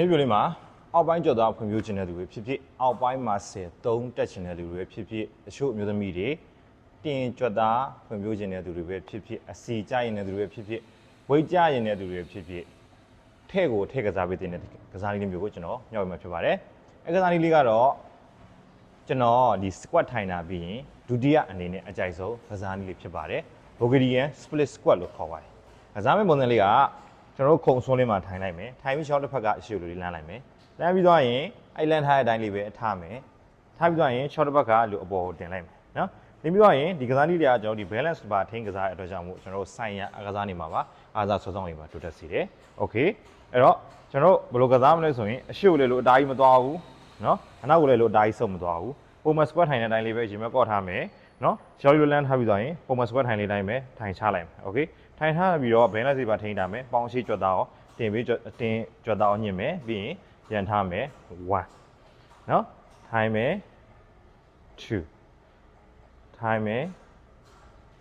ဒီပြလေးမှာအောက်ပိုင်းကြော်သားဖွံ့ဖြိုးခြင်းတဲ့သူတွေဖြစ်ဖြစ်အောက်ပိုင်းမှာဆယ်သုံးတက်ခြင်းတဲ့လူတွေဖြစ်ဖြစ်တချို့အမျိုးသမီးတွေတင်ကြွက်သားဖွံ့ဖြိုးခြင်းတဲ့သူတွေပဲဖြစ်ဖြစ်အစီကြရင်တဲ့သူတွေပဲဖြစ်ဖြစ်ဝိတ်ကြရင်တဲ့သူတွေပဲဖြစ်ဖြစ်ထဲ့ကိုထဲ့ကစားပေးတဲ့ကစားနည်းလေးမျိုးကိုကျွန်တော်ညှောက်ပြမှာဖြစ်ပါတယ်အဲကစားနည်းလေးကတော့ကျွန်တော်ဒီ squat ထိုင်တာပြီးရင်ဒုတိယအနေနဲ့အကြိုက်ဆုံးကစားနည်းလေးဖြစ်ပါတယ် Bulgarian split squat လို့ခေါ်ပါတယ်ကစားမယ့်ပုံစံလေးက ကျွန်တော်တို့ခုံဆွန်းလေးမှာထိုင်လိုက်မယ်ထိုင်ပြီးရှောက်တစ်ဖက်ကအရှိကိုလေးလမ်းလိုက်မယ်လမ်းပြီးသွားရင်အဲ့လမ်းထားတဲ့အတိုင်းလေးပဲအထားမယ်ထားပြီးသွားရင်ရှောက်တစ်ဖက်ကလိုအပေါ်ကိုတင်လိုက်မယ်နော်တင်ပြီးသွားရင်ဒီကစားနည်းတွေကကျွန်တော်ဒီ balance ပါထိန်းကစားတဲ့အတွက်ကြောင့်မို့ကျွန်တော်တို့ဆိုင်ရအကစားနေမှာပါအားစားဆောဆောင်နေမှာတိုးတက်စေတယ် okay အဲ့တော့ကျွန်တော်တို့ဘယ်လိုကစားမလဲဆိုရင်အရှိကိုလေးလိုအတားကြီးမသွားဘူးနော်အနောက်ကိုလေးလိုအတားကြီးဆုတ်မသွားဘူးပုံမှန် squat ထိုင်တဲ့အတိုင်းလေးပဲရင်ဘက်ကော့ထားမယ် နော်ရှောင်းလိုလမ်းထားပြီးသွားရင်ပုံမှန် squat ထိုင်လေးတိုင်းပဲထိုင်ချလိုက်မယ်โอเคထိုင်ထားပြီးတော့ balance စီပါထိန်းထားမယ်ပေါင်ရှိကြွက်သားရော တင်ပြီးကြွတင်ကြွက်သားအောင်ညင်မယ်ပြီးရင်ရန်ထားမယ်1เนาะထိုင်မယ်2ထိုင်မယ်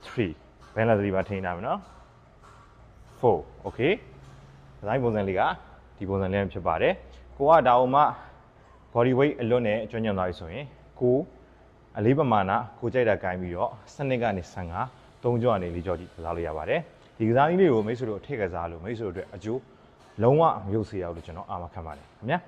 3ဘယ်လာသတိပါထိန်းထားမယ်เนาะ4 okay ဒီဇိုင်းပုံစံလေးကဒီပုံစံလေးဖြစ်ပါတယ်ကိုကဒါအောင်မှ body weight အလွတ်နဲ့အကျွမ်းကျင်သွားပြီဆိုရင်ကို အလေးပမာဏကိုကြိုက်တာကင်ပြီးတော့စနစ်ကနေ15သုံးကြောကနေလေးကြောကြီးကစားလို့ရပါတယ်ဒီကစားနည်းလေးကိုမိတ်ဆွေတို့အထည့်ကစားလို့မိတ်ဆွေတို့အတွက်အကျိုးလုံးဝမရုပ်စေရဘူးလို့ကျွန်တော်အာမခံပါတယ်ခင်ဗျာ